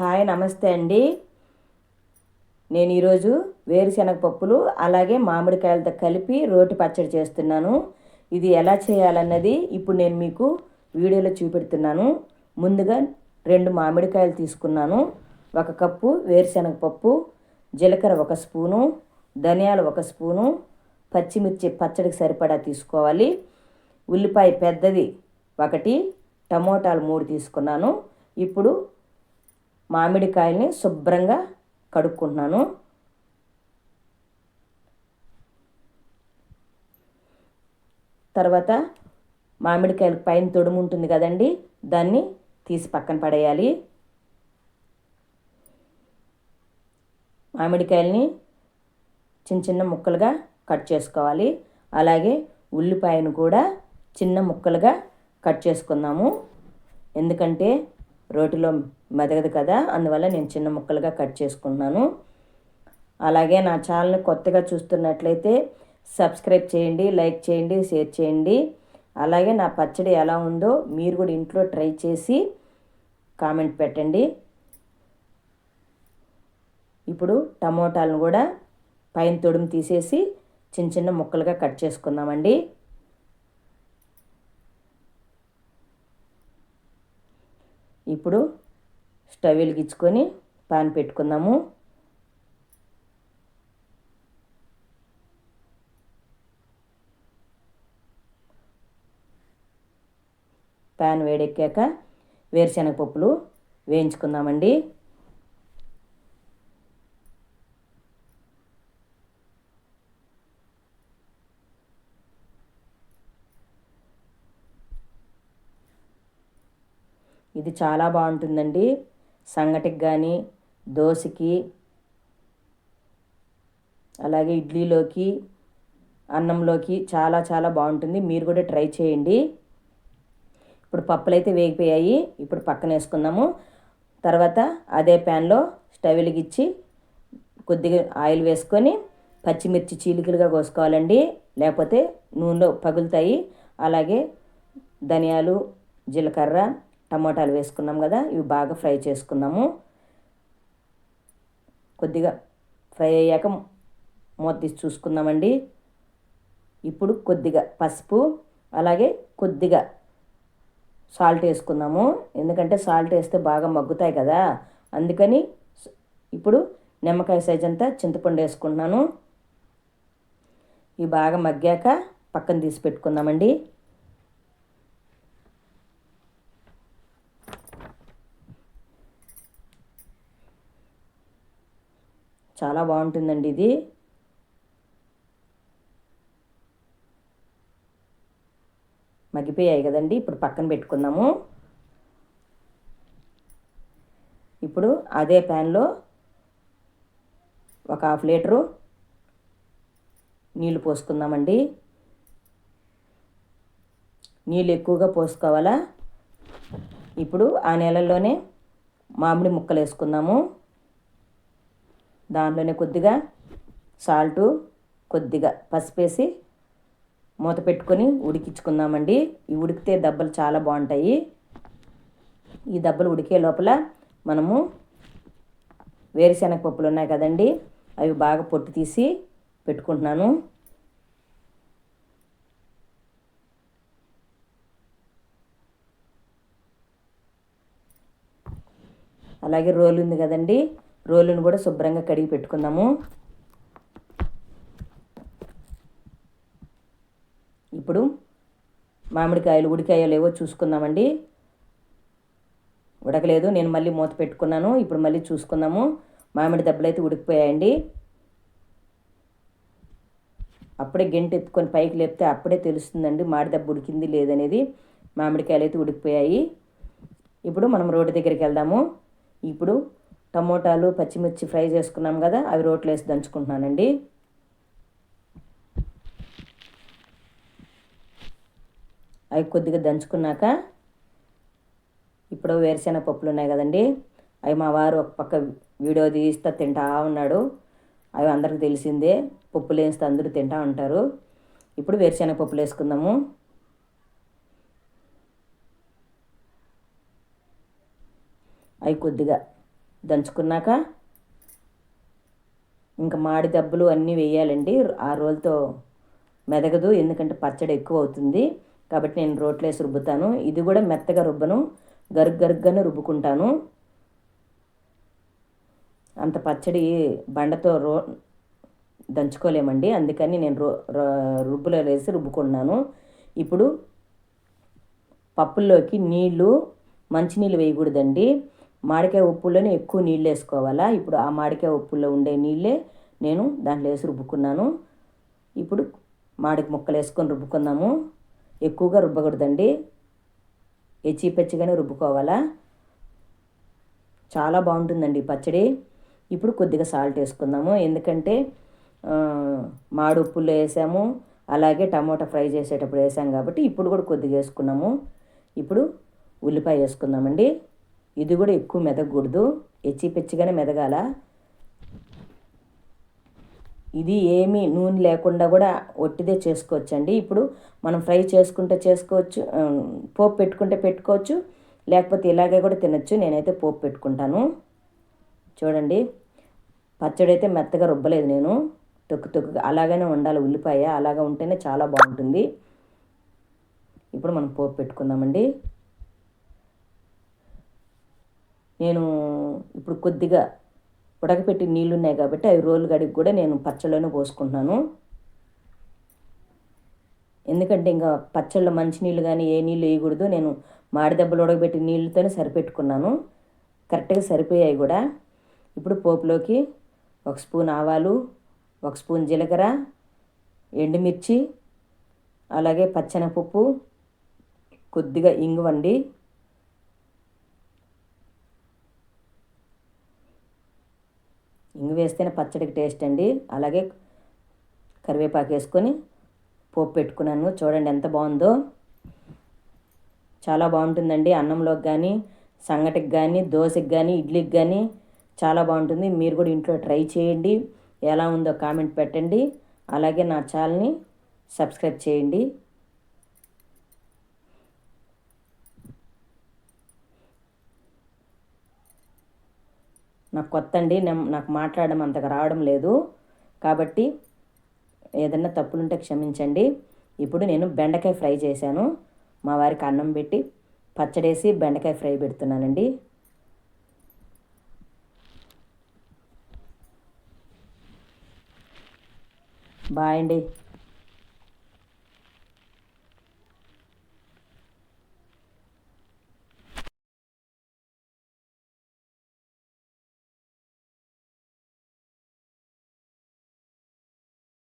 Hi నమస్తే అండి. నేను ఈరోజు వేరుశనగ పప్పులు అలాగే మామిడికాయలతో కలిపి రోటి పచ్చడి చేస్తున్నాను. ఇది ఎలా చేయాలన్నది ఇప్పుడు నేను మీకు వీడియోలో చూపెడుతున్నాను. ముందుగా రెండు మామిడికాయలు తీసుకున్నాను. ఒక కప్పు వేరుశనగ పప్పు జీలకర్ర ఒక స్పూను ధనియాలు ఒక స్పూను పచ్చిమిర్చి పచ్చడికి సరిపడా తీసుకోవాలి. ఉల్లిపాయ పెద్దది ఒకటి టమోటాలు మూడు తీసుకున్నాను. ఇప్పుడు మామిడికాయల్ని శుభ్రంగా కడుక్కుంటున్నాను. తర్వాత మామిడికాయల పైన తొడుము ఉంటుంది కదండి దాన్ని తీసి పక్కన పడేయాలి. మామిడికాయల్ని చిన్న చిన్న ముక్కలుగా కట్ చేసుకోవాలి. అలాగే ఉల్లిపాయను కూడా చిన్న ముక్కలుగా కట్ చేసుకుందాము. ఎందుకంటే రోటిలో మెదగదు కదా? అందువల్ల నేను చిన్న ముక్కలుగా కట్ చేసుకున్నాను అలాగే నా ఛానల్ని కొత్తగా చూస్తున్నట్లయితే సబ్స్క్రైబ్ చేయండి లైక్ చేయండి షేర్ చేయండి. అలాగే నా పచ్చడి ఎలా ఉందో మీరు కూడా ఇంట్లో ట్రై చేసి కామెంట్ పెట్టండి. ఇప్పుడు టమోటాలను కూడా పైన తొడుము తీసేసి చిన్న చిన్న ముక్కలుగా కట్ చేసుకుందామండి. ఇప్పుడు స్టవ్ వెలిగించుకొని పాన్ పెట్టుకుందాము. ప్యాన్ వేడెక్కాక వేరుశనగ పప్పులు వేయించుకుందామండి. ఇది చాలా బాగుంటుందండి. సంగటికి కానీ దోశకి అలాగే ఇడ్లీలోకి అన్నంలోకి చాలా చాలా బాగుంటుంది. మీరు కూడా ట్రై చేయండి. ఇప్పుడు పప్పులు అయితే వేగిపోయాయి. ఇప్పుడు పక్కన వేసుకుందాము. తర్వాత అదే ప్యాన్లో స్టవ్ వెలిగించి కొద్దిగా ఆయిల్ వేసుకొని పచ్చిమిర్చి చీలికలుగా కోసుకోవాలండి. లేకపోతే నూనెలో పగులుతాయి. అలాగే ధనియాలు జీలకర్ర టమాటాలు వేసుకున్నాం కదా ఇవి బాగా ఫ్రై చేసుకుందాము కొద్దిగా ఫ్రై అయ్యాక మూత తీసి చూసుకుందామండి. ఇప్పుడు కొద్దిగా పసుపు అలాగే కొద్దిగా సాల్ట్ వేసుకుందాము. ఎందుకంటే సాల్ట్ వేస్తే బాగా మగ్గుతాయి కదా. అందుకని ఇప్పుడు నిమ్మకాయ సైజ్ అంతా చింతపండు వేసుకుంటున్నాను. ఇవి బాగా మగ్గాక పక్కన తీసి పెట్టుకుందామండి. చాలా బాగుంటుందండి ఇది. మగ్గిపోయాయి కదండి ఇప్పుడు పక్కన పెట్టుకుందాము. ఇప్పుడు అదే ప్యాన్లో ఒక హాఫ్ లీటరు నీళ్ళు పోసుకుందామండి. నీళ్ళు ఎక్కువగా పోసుకోవాలా? ఇప్పుడు ఆ నెలల్లోనే మామిడి ముక్కలు వేసుకుందాము. దాంట్లోనే కొద్దిగా సాల్టు కొద్దిగా పసుపేసి మూత పెట్టుకొని ఉడికించుకుందామండి. ఈ ఉడికితే దెబ్బలు చాలా బాగుంటాయి. ఈ దెబ్బలు ఉడికే లోపల మనము వేరుశనగ పప్పులు ఉన్నాయి కదండి అవి బాగా పొట్టు తీసి పెట్టుకుంటున్నాను. అలాగే రోలు ఉంది కదండి రోలును కూడా శుభ్రంగా కడిగి పెట్టుకుందాము. ఇప్పుడు మామిడికాయలు ఉడికాయలు ఏవో చూసుకుందామండి. ఉడకలేదు నేను మళ్ళీ మూత పెట్టుకున్నాను. ఇప్పుడు మళ్ళీ చూసుకుందాము. మామిడి దెబ్బలు అయితే ఉడికిపోయాయండి. అప్పుడే గెంట ఎత్తుకొని పైకి లేపితే అప్పుడే తెలుస్తుందండి మాడి దెబ్బ ఉడికింది లేదనేది. మామిడికాయలు అయితే ఉడికిపోయాయి. ఇప్పుడు మనం రోడ్డు దగ్గరికి వెళ్దాము. ఇప్పుడు టమోటాలు పచ్చిమిర్చి ఫ్రై చేసుకున్నాం కదా అవి రోట్లో వేసి దంచుకుంటున్నానండి. అవి కొద్దిగా దంచుకున్నాక ఇప్పుడు వేరుశెనగ పప్పులు ఉన్నాయి కదండి అవి మా వారు ఒక పక్క వీడియో తీస్తా తింటా ఉన్నాడు. అవి అందరికి తెలిసిందే పప్పులు వేస్తే అందరూ తింటా ఉంటారు. ఇప్పుడు వేరుశెనగ పప్పులు వేసుకుందాము. అవి కొద్దిగా దంచుకున్నాక ఇంకా మాడి దెబ్బలు అన్నీ వేయాలండి. ఆ రోజుతో మెదగదు ఎందుకంటే పచ్చడి ఎక్కువ అవుతుంది కాబట్టి నేను రోట్లో వేసి రుబ్బుతాను. ఇది కూడా మెత్తగా రుబ్బను. గరుగ్ గరుగ్గానే రుబ్బుకుంటాను. అంత పచ్చడి బండతో రో దంచుకోలేమండి. అందుకని నేను రో రుబ్బులో వేసి రుబ్బుకున్నాను ఇప్పుడు పప్పుల్లోకి నీళ్ళు మంచినీళ్ళు వేయకూడదండి. మామిడికాయ ఉప్పులోనే ఎక్కువ నీళ్ళు వేసుకోవాలా? ఇప్పుడు ఆ మామిడికాయ ఉప్పుల్లో ఉండే నీళ్ళే నేను దాంట్లో వేసి రుబ్బుకున్నాను. ఇప్పుడు మాడికి ముక్కలు వేసుకొని రుబ్బుకుందాము. ఎక్కువగా రుబ్బకూడదండి. ఎచ్చి పెచ్చిగానే రుబ్బుకోవాలా? చాలా బాగుంటుందండి పచ్చడి. ఇప్పుడు కొద్దిగా సాల్ట్ వేసుకుందాము. ఎందుకంటే మాడు ఉప్పుల్లో వేసాము. అలాగే టమోటా ఫ్రై చేసేటప్పుడు వేసాం కాబట్టి ఇప్పుడు కూడా కొద్దిగా వేసుకున్నాము. ఇప్పుడు ఉల్లిపాయ వేసుకుందామండి. ఇది కూడా ఎక్కువ మెదగకూడదు. ఎచ్చి పిచ్చిగానే మెదగాల. ఇది ఏమీ నూనె లేకుండా కూడా ఒట్టిదే చేసుకోవచ్చండి. ఇప్పుడు మనం ఫ్రై చేసుకుంటే చేసుకోవచ్చు పోపు పెట్టుకుంటే పెట్టుకోవచ్చు లేకపోతే ఇలాగే కూడా తినచ్చు. నేనైతే పోపు పెట్టుకుంటాను. చూడండి పచ్చడి అయితే మెత్తగా రుబ్బలేదు నేను. తొక్కు తొక్కు అలాగనే ఉండాలి ఉల్లిపాయ. అలాగా ఉంటేనే చాలా బాగుంటుంది. ఇప్పుడు మనం పోపు పెట్టుకుందామండి. నేను ఇప్పుడు కొద్దిగా ఉడకపెట్టి నీళ్ళు ఉన్నాయి కాబట్టి అవి రోలు గడికి కూడా నేను పచ్చళ్ళలోనే పోసుకుంటున్నాను. ఎందుకంటే ఇంకా పచ్చళ్ళ మంచినీళ్ళు కానీ ఏ నీళ్ళు వేయకూడదు. నేను మాడి దెబ్బలు ఉడకబెట్టి నీళ్ళతోనే సరిపెట్టుకున్నాను. కరెక్ట్గా సరిపోయాయి కూడా. ఇప్పుడు పోపులోకి ఒక స్పూన్ ఆవాలు ఒక స్పూన్ జీలకర్ర ఎండుమిర్చి అలాగే పచ్చనపప్పు కొద్దిగా ఇంగువండి. వేస్తేనే పచ్చడికి టేస్ట్ అండి. అలాగే కరివేపాకు వేసుకొని పోపు పెట్టుకున్నాను. చూడండి ఎంత బాగుందో. చాలా బాగుంటుందండి. అన్నంలోకి కానీ సంగటికి కానీ దోశకి కానీ ఇడ్లీకి కానీ చాలా బాగుంటుంది. మీరు కూడా ఇంట్లో ట్రై చేయండి. ఎలా ఉందో కామెంట్ పెట్టండి. అలాగే నా ఛానల్ని సబ్స్క్రైబ్ చేయండి. నాకు కొత్త అండి నాకు మాట్లాడడం అంతగా రావడం లేదు. కాబట్టి ఏదన్నా తప్పులుంటే క్షమించండి. ఇప్పుడు నేను బెండకాయ ఫ్రై చేశాను. మా వారికి అన్నం పెట్టి పచ్చడేసి బెండకాయ ఫ్రై పెడుతున్నానండి. బాయ్ అండి.